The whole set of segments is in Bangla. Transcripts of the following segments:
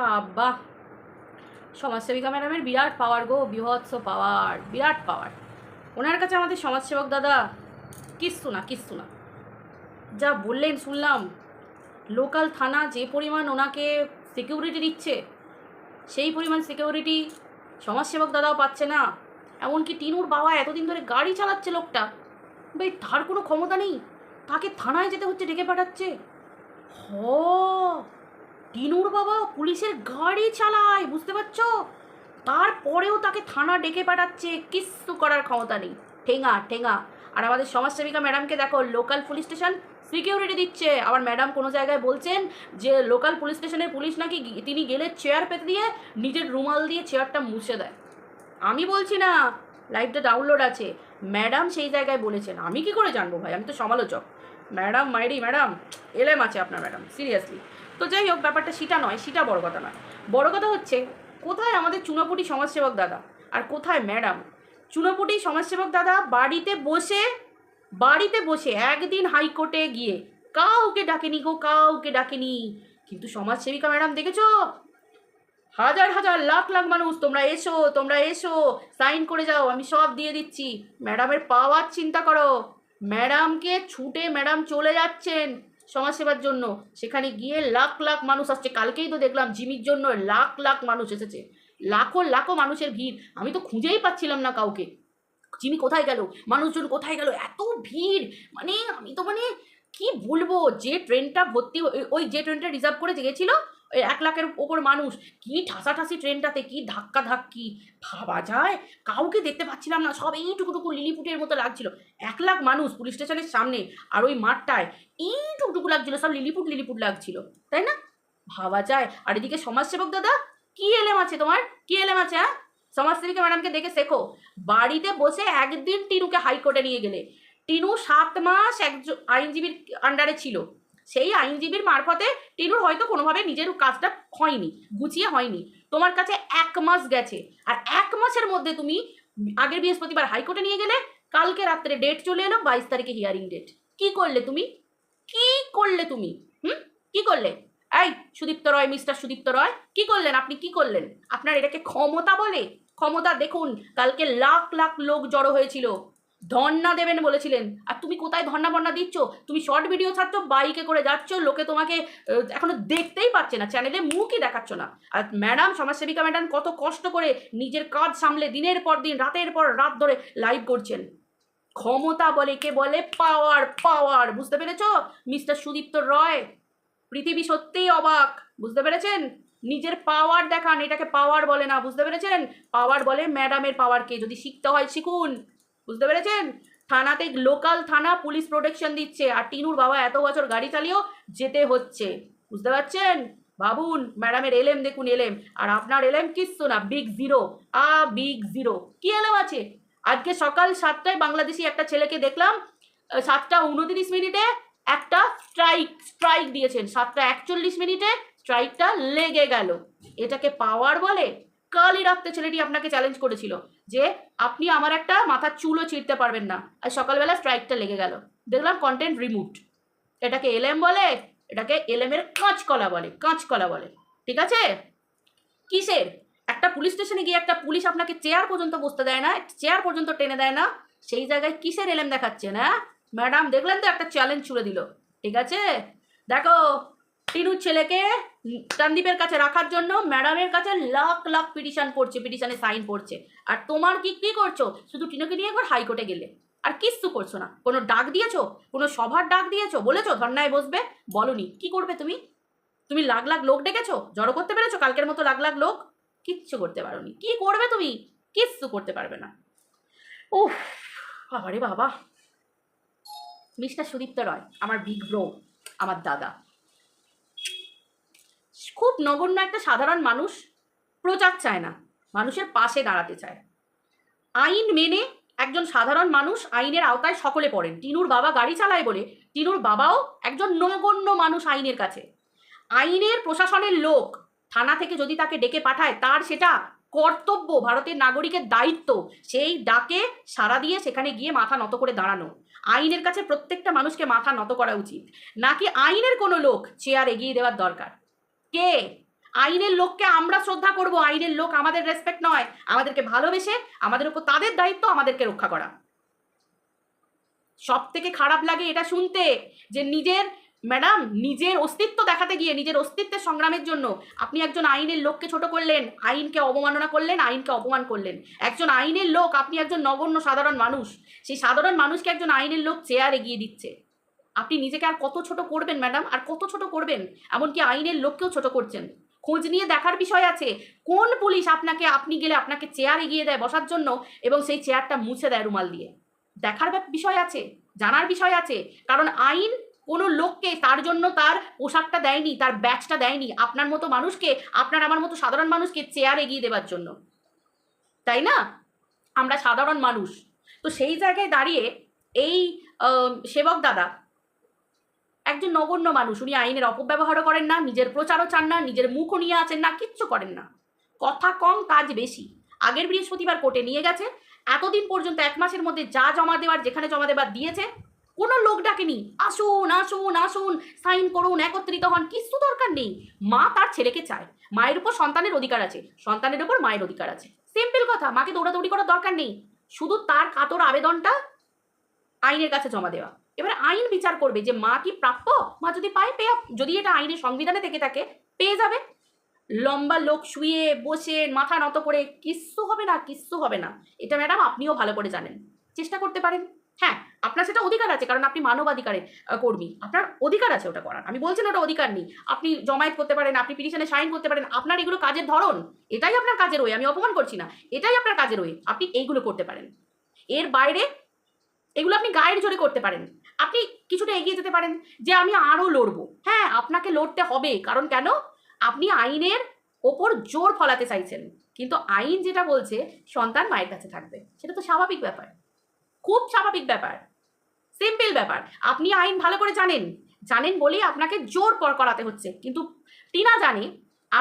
বাবা। সমাজসেবিকা ম্যাডামের বিরাট পাওয়ার গো বিভৎস পাওয়ার বিরাট পাওয়ার ওনার কাছে আমাদের সমাজসেবক দাদা, কিচ্ছু না কিচ্ছু না। যা বললেন, শুনলাম। লোকাল থানা যে পরিমাণ ওনাকে সিকিউরিটি দিচ্ছে, সেই পরিমাণ সিকিউরিটি সমাজসেবক দাদাও পাচ্ছে না। এমনকি টিনুর বাবা এতদিন ধরে গাড়ি চালাচ্ছে লোকটা। ভাই তার কোনো ক্ষমতা নেই। তাকে থানায় যেতে হচ্ছে, ডেকে পাঠাচ্ছে। হ টিনুর বাবা পুলিশের গাড়ি চালায়, বুঝতে পারছ? তারপরেও তাকে থানা ডেকে পাঠাচ্ছে, কিচ্ছু করার ক্ষমতা নেই। ঠেঙা ঠেঙা। আর আমাদের সমাজসেবিকা ম্যাডামকে দেখো লোকাল পুলিশ স্টেশন সিকিউরিটি দিচ্ছে। আবার ম্যাডাম কোনো জায়গায় বলছেন যে লোকাল পুলিশ স্টেশনের পুলিশ নাকি তিনি গেলে চেয়ার পেতে দিয়ে নিজের রুমাল দিয়ে চেয়ারটা মুছে দেয়। আমি বলছি না লাইভটা ডাউনলোড আছে। ম্যাডাম সেই জায়গায় বলেছেন। আমি কি করে জানব ভাই? আমি তো সমালোচক। ম্যাডাম, মাইরি, ম্যাডাম, এলেম আছে আপনার ম্যাডাম সিরিয়াসলি তো যাই হোক, ব্যাপারটা সেটা নয়, সেটা বড় কথা নয়। বড় কথা হচ্ছে, কোথায় আমাদের চুনাপুটি সমাজসেবক দাদা আর কোথায় ম্যাডাম? চুনাপুটি সমাজসেবক দাদা বাড়িতে বসে বাড়িতে বসে একদিন হাইকোর্টে গিয়ে কাউকে ডাকেনি গো, কাউকে ডাকেনি। কিন্তু সমাজসেবিকা ম্যাডাম দেখেছ? হাজার হাজার লাখ লাখ মানুষ, তোমরা এসো তোমরা এসো, সাইন করে যাও, আমি সব দিয়ে দিচ্ছি। ম্যাডামের পাওয়ার চিন্তা করো। ম্যাডামকে ছুটে ম্যাডাম চলে যাচ্ছেন। সমাজসেবার জন্য। সেখানে গিয়ে লাখ লাখ মানুষ আসছে। কালকেই তো দেখলাম জিমির জন্য লাখ লাখ মানুষ এসেছে। লাখো লাখো মানুষের ভিড়। আমি তো খুঁজেই পাচ্ছিলাম না কাউকে। জিমি কোথায় গেল? মানুষজন কোথায় গেল? এত ভিড়! মানে আমি তো মানে কি বলব? যে ট্রেনটা ভর্তি ওই- যে ট্রেনটা রিজার্ভ করে গেছিল এক লাখের ওপর মানুষ। কি ঠাসাঠাসি ট্রেনটাতে, কি ধাক্কা ধাক্কি ভাবা যায়, কাউকে দেখতে পাচ্ছিলাম না, সব এইটুকুটুকু লিলিপুটের মতো লাগছিল। এক লাখ মানুষ পুলিশ স্টেশনের সামনে আর ওই মাঠটায় এইটুকুটুকু লাগছিল, সব লিলিপুট লিলিপুট লাগছিল। তাই না? ভাবা যায়। আর এদিকে সমাজসেবক দাদা, কি এলেম আছে তোমার? কি এলেম আছে হ্যাঁ? সমাজসেবিকা ম্যাডামকে দেখে শেখো। বাড়িতে বসে একদিন টিনুকে হাইকোর্টে নিয়ে গেলে। টিনু সাত মাস একজন আইনজীবীর আন্ডারে ছিল। সেই আইনজীবীর মারফতে টিনুর হয়তো কোনোভাবে নিজের কাজটা হয়নি, গুছিয়ে হয়নি। তোমার কাছে এক মাস গেছে, আর এক মাসের মধ্যে তুমি আগের বৃহস্পতিবার হাইকোর্টে নিয়ে গেলে, কালকে রাত্রে ডেট চলে এলো, বাইশ তারিখে হিয়ারিং ডেট কি করলে তুমি? কি করলে তুমি? হুম? কি করলে? এই সুদীপ্ত রয় মিস্টার সুদীপ্ত রয়, কি করলেন আপনি? কি করলেন? আপনার এটাকে ক্ষমতা বলে? ক্ষমতা দেখুন, কালকে লাখ লাখ লোক জড়ো হয়েছিল। ধর্ণা দেবেন বলেছিলেন। আর তুমি কোথায় ধর্ণা বর্ণা দিচ্ছ? তুমি শর্ট ভিডিও ছাড়ছো, বাইকে করে যাচ্ছ, লোকে তোমাকে এখনও দেখতেই পাচ্ছে না চ্যানেলে মুখই দেখাচ্ছ না। আর ম্যাডাম সমাজসেবিকা ম্যাডাম কত কষ্ট করে নিজের কাজ সামলে দিনের পর দিন, রাতের পর রাত ধরে লাইভ করছেন। ক্ষমতা বলে কে বলে? পাওয়ার পাওয়ার বুঝতে পেরেছ? মিস্টার সুদীপ্ত রয়, পৃথিবী সত্যিই অবাক, বুঝতে পেরেছেন? নিজের পাওয়ার দেখান, এটাকে পাওয়ার বলে না, বুঝতে পেরেছেন? পাওয়ার বলে ম্যাডামের পাওয়ারকে যদি শিখতে হয়, শিখুন। বুঝতে পেরেছেন? থানাতে লোকাল থানা পুলিশ প্রোটেকশন দিচ্ছে। আর টিনুর বাবা এত বছর গাড়ি চালিয়েও যেতে হচ্ছে। বুঝতে পারছেন? ভাবুন ম্যাডামের এলেম দেখুন এলেম আর আপনার এলেম কিচ্ছু না big zero a big zero কি এলেম আছে? আজকে সকাল সাতটায় বাংলাদেশি একটা ছেলেকে দেখলাম সাতটা উনত্রিশ মিনিটে একটা স্ট্রাইক স্ট্রাইক দিয়েছেন। সাতটা একচল্লিশ মিনিটে স্ট্রাইকটা লেগে গেল। এটাকে পাওয়ার বলে? কালই রাত্রে ছেলেটি আপনাকে চ্যালেঞ্জ করেছিল যে আপনি আমার একটা মাথার চুলও ছিঁড়তে পারবেন না। আর সকালবেলা স্ট্রাইকটা লেগে গেল। দেখলাম কন্টেন্ট রিমুভড এটাকে এলএম বলে, এটাকে এলএমের কাঁচকলা বলে কাঁচকলা বলে। ঠিক আছে? কিসের? একটা পুলিশ স্টেশনে গিয়ে একটা পুলিশ আপনাকে চেয়ার পর্যন্ত বসতে দেয় না চেয়ার পর্যন্ত টেনে দেয় না। সেই জায়গায় কিসের এলএম দেখাচ্ছে না ম্যাডাম দেখলেন তো একটা চ্যালেঞ্জ ছুড়ে দিল। ঠিক আছে? দেখো টিনুর ছেলেকে সন্দীপের কাছে রাখার জন্য ম্যাডামের কাছে লাখ লাখ পিটিশন করছে, পিটিশনে সাইন করছে। আর তোমার কি কি করছ? শুধু টিনুকে নিয়ে একবার হাইকোর্টে গেলে। আর কিচ্ছু করছ না। কোনো ডাক দিয়েছ? কোনো সভার ডাক দিয়েছ? বলেছ ধর্নায় বসবে? বলনি। কি করবে তুমি? তুমি লাখ লাখ লোক ডেকেছো? জড়ো করতে পেরেছ? কালকের মতো লাখ লাখ লোক? কিচ্ছু করতে পারোনি। কি করবে তুমি? কিচ্ছু করতে পারবে না। উফ, বাবারে বাবা। মিস্টার সুদীপ্ত রয়, আমার বিগ ব্রো আমার দাদা। খুব নগণ্য একটা সাধারণ মানুষ প্রচার চায় না, মানুষের পাশে দাঁড়াতে চায়। আইন মেনে একজন সাধারণ মানুষ আইনের আওতায় সকলে পড়েন। টিনুর বাবা গাড়ি চালায় বলে, টিনুর বাবাও একজন নগণ্য মানুষ আইনের কাছে। আইনের প্রশাসনের লোক থানা থেকে যদি তাকে ডেকে পাঠায়, তার সেটা কর্তব্য, ভারতের নাগরিকের দায়িত্ব। সেই ডাকে সাড়া দিয়ে সেখানে গিয়ে মাথা নত করে দাঁড়ানো। আইনের কাছে প্রত্যেকটা মানুষকে মাথা নত করা উচিত। নাকি আইনের কোনো লোক চেয়ার এগিয়ে দেওয়ার দরকার? কে? আইনের লোককে আমরা শ্রদ্ধা করব, আইনের লোক আমাদের রেসপেক্ট নয়। আমাদেরকে ভালোবেসে, আমাদের উপর তাদের দায়িত্ব আমাদেরকে রক্ষা করা। সব থেকে খারাপ লাগে এটা শুনতে, যে নিজের, ম্যাডাম, নিজের অস্তিত্ব দেখাতে গিয়ে, নিজের অস্তিত্বের সংগ্রামের জন্য আপনি একজন আইনের লোককে ছোট করলেন, আইনকে অবমাননা করলেন, আইনকে অপমান করলেন। একজন আইনের লোক, আপনি একজন নগণ্য সাধারণ মানুষ। সেই সাধারণ মানুষকে একজন আইনের লোক চেয়ার এগিয়ে দিচ্ছে। আপনি নিজেকে আর কত ছোট করবেন ম্যাডাম আর কত ছোট করবেন? এমনকি আইনের লোককেও ছোট করছেন। খোঁজ নিয়ে দেখার বিষয় আছে। কোন পুলিশ আপনাকে, আপনি গেলে আপনাকে চেয়ার এগিয়ে দেয় বসার জন্য এবং সেই চেয়ারটা মুছে দেয় রুমাল দিয়ে? দেখার বিষয় আছে, জানার বিষয় আছে। কারণ আইন কোনো লোককে তার জন্য তার পোশাকটা দেয়নি, তার ব্যাচটা দেয়নি, আপনার মতো মানুষকে, আপনার আমার মতো সাধারণ মানুষকে চেয়ার এগিয়ে দেওয়ার জন্য। তাই না? আমরা সাধারণ মানুষ। তো সেই জায়গায় দাঁড়িয়ে এই সেবক দাদা একজন নগণ্য মানুষ, উনি আইনের অপব্যবহারও করেন না, নিজের প্রচারও চান না, নিজের মুখও নিয়ে আছেন না, কিচ্ছু করেন না। কথা কম, কাজ বেশি। আগের বৃহস্পতিবার কোর্টে নিয়ে গেছে। এতদিন পর্যন্ত এক মাসের মধ্যে যা জমা দেওয়ার, যেখানে জমা দেওয়ার দিয়েছে, কোনো লোক ডাকেনি। আসুন আসুন আসুন, সাইন করুন, একত্রিত হন কিছু দরকার নেই। মা তার ছেলেকে চায়। মায়ের উপর সন্তানের অধিকার আছে। সন্তানের উপর মায়ের অধিকার আছে। সিম্পল কথা, মাকে দৌড়াদৌড়ি করার দরকার নেই। শুধু তার কাতর আবেদনটা আইনের কাছে জমা দেওয়া। এবার আইন বিচার করবে যে মা কি প্রাপ্য? মা যদি পায় পেয়ে যদি এটা আইনের সংবিধানে থেকে থাকে পেয়ে যাবে। লম্বা লোক শুয়ে বসে মাথা নত করে কিচ্ছু হবে না কিচ্ছু হবে না। এটা ম্যাডাম আপনিও ভালো করে জানেন। চেষ্টা করতে পারেন। হ্যাঁ আপনার সেটা অধিকার আছে কারণ আপনি মানবাধিকারের আহ, কর্মী। আপনার অধিকার আছে ওটা করার। আমি বলছি না ওটা অধিকার নেই। আপনি জমায়েত করতে পারেন আপনি পিটিশনে সাইন করতে পারেন। আপনার এগুলো কাজের ধরন। এটাই আপনার কাজের ওয়ে। আমি অপমান করছি না। এটাই আপনার কাজের ওয়ে। আপনি এইগুলো করতে পারেন। এর বাইরে এগুলো আপনি গায়ের জোরে করতে পারেন। আপনি কিছুটা এগিয়ে যেতে পারেন যে আমি আরও লড়বো। হ্যাঁ আপনাকে লড়তে হবে। কারণ কেন? আপনি আইনের ওপর জোর ফলাতে চাইছেন। কিন্তু আইন যেটা বলছে, সন্তান মায়ের কাছে থাকবে। সেটা তো স্বাভাবিক ব্যাপার। খুব স্বাভাবিক ব্যাপার। সিম্পল ব্যাপার। আপনি আইন ভালো করে জানেন। জানেন বলেই আপনাকে জোর পর করাতে হচ্ছে। কিন্তু টিনা জানে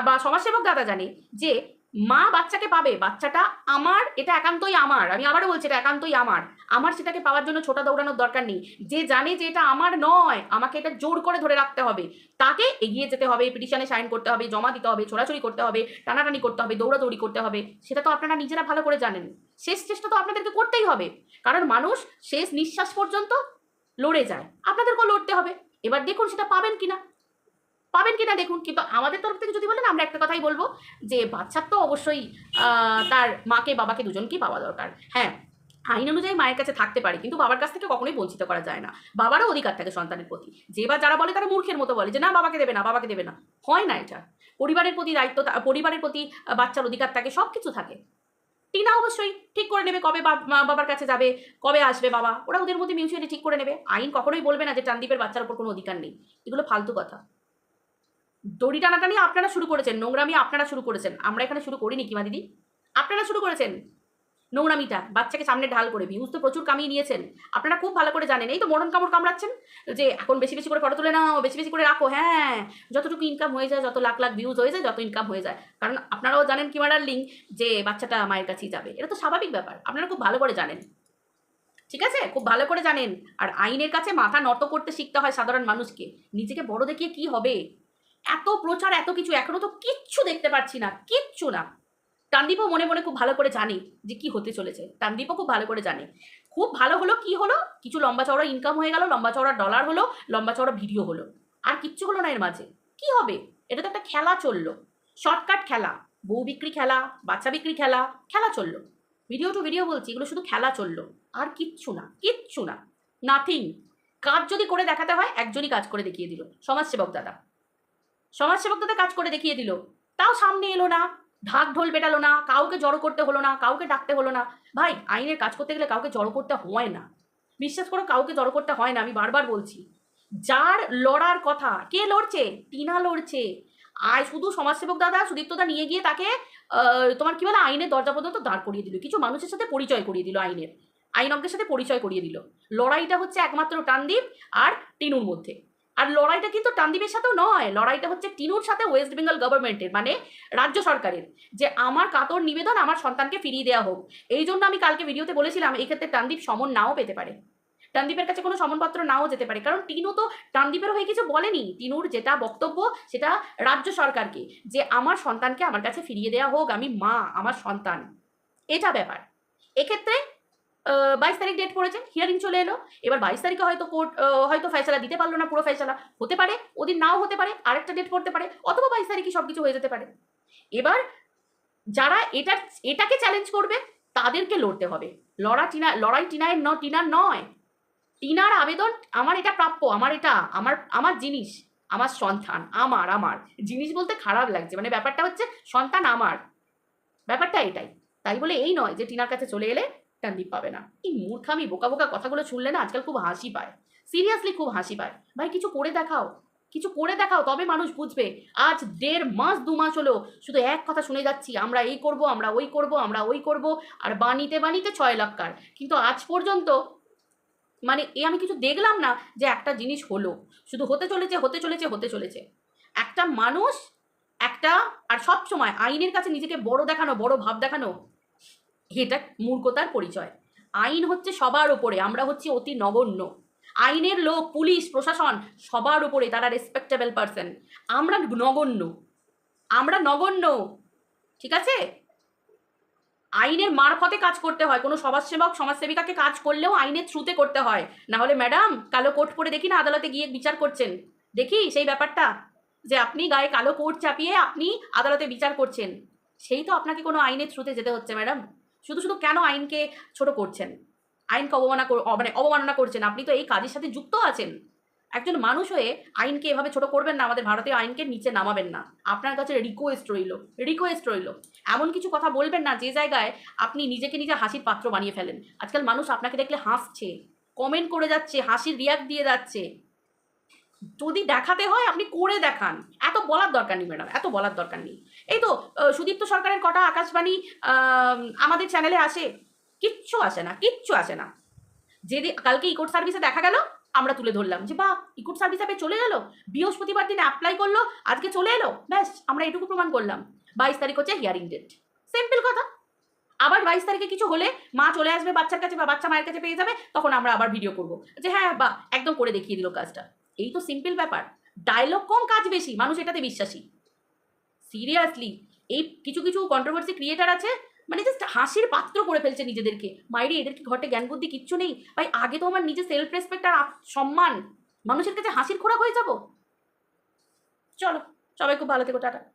বা সমাজসেবক দাদা জানে যে মা বাচ্চাকে পাবে। বাচ্চাটা আমার, এটা একান্তই আমার। আমি আবারও বলছি, এটা একান্তই আমার। আমার সেটাকে পাওয়ার জন্য ছোটা দৌড়ানোর দরকার নেই। যে জানে যে এটা আমার নয়, আমাকে এটা জোর করে ধরে রাখতে হবে। তাকে এগিয়ে যেতে হবে, পিটিশনে সাইন করতে হবে, জমা দিতে হবে, ছোড়াছড়ি করতে হবে, টানাটানি করতে হবে, দৌড়াদৌড়ি করতে হবে, সেটা তো আপনারা নিজেরা ভালো করে জানেন। শেষ চেষ্টা তো আপনাদেরকে করতেই হবে। কারণ মানুষ শেষ নিঃশ্বাস পর্যন্ত লড়ে যায়। আপনাদেরকেও লড়তে হবে। এবার দেখুন সেটা পাবেন কিনা। পাবেন কিনা দেখুন। কিন্তু আমাদের তরফ থেকে যদি বলেন, আমরা একটা কথাই বলব যে বাচ্চার তো অবশ্যই তার মাকে, বাবাকে দুজনকেই পাওয়া দরকার। হ্যাঁ আইন অনুযায়ী মায়ের কাছে থাকতে পারে, কিন্তু বাবার কাছ থেকে কখনোই বঞ্চিত করা যায় না। বাবারও অধিকার থাকে সন্তানের প্রতি। যে বা যারা বলে তারা মূর্খের মতো বলে যে, না, বাবাকে দেবে না, বাবাকে দেবে না। হয় না এটা। পরিবারের প্রতি দায়িত্ব পরিবারের প্রতি বাচ্চার অধিকার থাকে সব কিছু থাকে। টিনা অবশ্যই ঠিক করে নেবে কবে বাবার কাছে যাবে, কবে আসবে বাবা। ওরা ওদের মধ্যে মিউচুয়ালি ঠিক করে নেবে। আইন কখনোই বলবে না যে, চান্দীপের বাচ্চার উপর কোনো অধিকার নেই। এগুলো ফালতু কথা। দড়ি টানাটানি আপনারা শুরু করেছেন, নোংরামি আপনারা শুরু করেছেন। আমরা এখানে শুরু করিনি কিমা দিদি? আপনারা শুরু করেছেন? নোংরামিটা বাচ্চাকে সামনে ঢাল করে, ভিউজ তো প্রচুর কামিয়ে নিয়েছেন। আপনারা খুব ভালো করে জানেন, এই তো মরণ কামড় কামড়াচ্ছেন, যে এখন বেশি বেশি করে ফটো তুলে নাও, বেশি বেশি করে রাখো হ্যাঁ যতটুকু ইনকাম হয়ে যায়, যত লাখ লাখ ভিউজ হয়ে যায়, যত ইনকাম হয়ে যায়। কারণ আপনারাও জানেন কিমা ডার্লিং যে বাচ্চাটা মায়ের কাছেই যাবে। এটা তো স্বাভাবিক ব্যাপার, আপনারা খুব ভালো করে জানেন। ঠিক আছে? খুব ভালো করে জানেন। আর আইনের কাছে মাথা নত করতে শিখতে হয় সাধারণ মানুষকে। নিজেকে বড় দেখিয়ে কি হবে? এত প্রচার, এত কিছু, এখনও তো কিচ্ছু দেখতে পাচ্ছি না, কিচ্ছু না। টানদীপও মনে মনে খুব ভালো করে জানে যে কি হতে চলেছে। টানদীপও খুব ভালো করে জানে। খুব ভালো হলো কি হলো? কিছু লম্বা চওড়া ইনকাম হয়ে গেল, লম্বা চওড়া ডলার হলো, লম্বা চওড়া ভিডিও হলো। আর কিচ্ছু হলো না এর মাঝে। কি হবে? এটা তো একটা খেলা চলল। শর্টকাট খেলা। বউ বিক্রি খেলা, বাচ্চা বিক্রি খেলা খেলা চলল। ভিডিও টু ভিডিও বলছি, এগুলো শুধু খেলা চলল। আর কিচ্ছু না কিচ্ছু না। নাথিং কাজ যদি করে দেখাতে হয়, একজনই কাজ করে দেখিয়ে দিল। সমাজসেবক দাদা। সমাজসেবক দাদা কাজ করে দেখিয়ে দিল। তাও সামনে এলো না। ঢাক ঢোল পেটালো না, কাউকে জড়ো করতে হলো না, কাউকে ডাকতে হলো না। ভাই, আইনের কাজ করতে গেলে কাউকে জড়ো করতে হয় না। বিশ্বাস করো, কাউকে জড়ো করতে হয় না, আমি বারবার বলছি। যার লড়ার কথা, কে লড়ছে? টিনা লড়ছে। আর শুধু সমাজসেবক দাদা, সুদীপ্তদা নিয়ে গিয়ে তাকে তোমার কি বলে, আইনের দরজা পর্যন্ত দাঁড় করিয়ে দিল। কিছু মানুষের সাথে পরিচয় করিয়ে দিল আইনের। আইনজ্ঞের সাথে পরিচয় করিয়ে দিল। লড়াইটা হচ্ছে একমাত্র টানদীপ আর টিনুর মধ্যে। আর লড়াইটা কিন্তু টানদীপের সাথেও নয়। লড়াইটা হচ্ছে টিনুর সাথে ওয়েস্ট বেঙ্গল গভর্নমেন্টের মানে রাজ্য সরকারের। যে আমার কাতর নিবেদন আমার সন্তানকে ফিরিয়ে দেওয়া হোক। এই জন্য আমি কালকে ভিডিওতে বলেছিলাম, এই ক্ষেত্রে টানদীপ সমন নাও পেতে পারে। টানদীপের কাছে কোনো সমনপত্র নাও যেতে পারে। কারণ টিনু তো টানদীপের হয়ে কিছু বলেনি। টিনুর যেটা বক্তব্য, সেটা রাজ্য সরকারকে যে আমার সন্তানকে আমার কাছে ফিরিয়ে দেওয়া হোক, আমি মা, আমার সন্তান। এটা ব্যাপার। এক্ষেত্রে বাইশ তারিখ ডেট পড়েছে হিয়ারিং চলে এলো। এবার বাইশ তারিখে হয়তো কোর্ট হয়তো ফয়সালা দিতে পারল না, পুরো ফয়সালা। হতে পারে, ওদিন নাও হতে পারে, আরেকটা ডেট পড়তে পারে, অথবা বাইশ তারিখে সব কিছু হয়ে যেতে পারে। এবার যারা এটা, এটাকে চ্যালেঞ্জ করবে, তাদেরকে লড়তে হবে। লড়া টিনা, লড়াই টিনায়ের ন টিনার নয়। টিনার আবেদন আমার এটা প্রাপ্য, আমার এটা, আমার আমার জিনিস, আমার সন্তান, আমার আমার। জিনিস বলতে খারাপ লাগছে মানে ব্যাপারটা হচ্ছে সন্তান আমার। ব্যাপারটা এটাই। তাই বলে এই নয় যে টিনার কাছে চলে এলে টানদীপ পাবে না। এই মূর্খামি বোকা বোকা কথাগুলো শুনলে না আজকাল খুব হাসি পায়। সিরিয়াসলি খুব হাসি পায়। ভাই, কিছু করে দেখাও। কিছু করে দেখাও, তবে মানুষ বুঝবে। আজ দেড় মাস, দু মাস হলো, শুধু এক কথা শুনে যাচ্ছি। আমরা এই করব, আমরা ওই করব, আমরা ওই করব, আর বানিতে বানিতে ছয় লাখ কার কিন্তু আজ পর্যন্ত মানে এ আমি কিছু দেখলাম না যে একটা জিনিস হলো। শুধু হতে চলেছে হতে চলেছে হতে চলেছে। একটা মানুষ, একটা, আর সব সময় আইনের কাছে নিজেকে বড় দেখানো, বড় ভাব দেখানো এটা মূর্খতার পরিচয়। আইন হচ্ছে সবার ওপরে আমরা হচ্ছি অতি নগণ্য। আইনের লোক, পুলিশ, প্রশাসন, সবার উপরে, তারা রেসপেক্টেবল পারসন আমরা নগণ্য। আমরা নগণ্য। ঠিক আছে? আইনের মারফতে কাজ করতে হয়। কোনো সমাজসেবক, সমাজসেবিকাকে কাজ করলেও আইনের থ্রুতে করতে হয়। না হলে ম্যাডাম কালো কোট পরে দেখি না আদালতে গিয়ে বিচার করছেন। দেখি সেই ব্যাপারটা, যে আপনি গায়ে কালো কোট চাপিয়ে আপনি আদালতে বিচার করছেন। সেই তো আপনাকে কোনো আইনের থ্রুতে যেতে হচ্ছে ম্যাডাম শুধু শুধু কেন আইনকে ছোট করছেন? আইনকে অবমাননা মানে অবমাননা করছেন? আপনি তো এই কাজের সাথে যুক্ত আছেন। একজন মানুষ হয়ে আইনকে এভাবে ছোট করবেন না, আমাদের ভারতীয় আইনকে নিচে নামাবেন না। আপনার কাছে রিকোয়েস্ট রইল রিকোয়েস্ট রইল। এমন কিছু কথা বলবেন না, যে জায়গায় আপনি নিজেকে নিজে হাসির পাত্র বানিয়ে ফেলেন। আজকাল মানুষ আপনাকে দেখলে হাসছে কমেন্ট করে যাচ্ছে, হাসির রিয়াক্ট দিয়ে যাচ্ছে। যদি দেখাতে হয়, আপনি করে দেখান। এত বলার দরকার নেই, ম্যাডাম, এত বলার দরকার নেই। এই তো সুদীপ্ত সরকারের কটা আকাশবাণী আমাদের চ্যানেলে আসে, কিচ্ছু আসে না, কিচ্ছু আসে না। যেদিন কালকে ইকোট সার্ভিসে দেখা গেল, আমরা তুলে ধরলাম। যে, বাহ, ইকোট সার্ভিস অ্যাপে চলে গেল বৃহস্পতিবার দিন অ্যাপ্লাই করল, আজকে চলে এলো, ব্যাস, আমরা এটুকু প্রমাণ করলাম। বাইশ তারিখ হচ্ছে হিয়ারিং ডেট সিম্পল কথা। আবার বাইশ তারিখে কিছু হলে মা চলে আসবে বাচ্চার কাছে বা বাচ্চা মায়ের কাছে পেয়ে যাবে, তখন আমরা আবার ভিডিও করব। যে হ্যাঁ বা একদম করে দেখিয়ে দিল কাজটা। এই তো সিম্পল ব্যাপার। ডায়লগ কম, কাজ বেশি, মানুষ এটাতে বিশ্বাসী। সিরিয়াসলি এই কিছু কিছু কন্ট্রোভার্সি ক্রিয়েটার আছে মানে জাস্ট হাসির পাত্র করে ফেলছে নিজেদেরকে। মাইরি, এদের কি ঘটে জ্ঞান বুদ্ধি কিচ্ছু নেই? ভাই, আগে তো আমার নিজের সেলফ রেসপেক্ট আর সম্মান। মানুষের কাছে হাসির খোরাক হয়ে যাব? চলো, সবাই খুব ভালো থেকো, টাটা।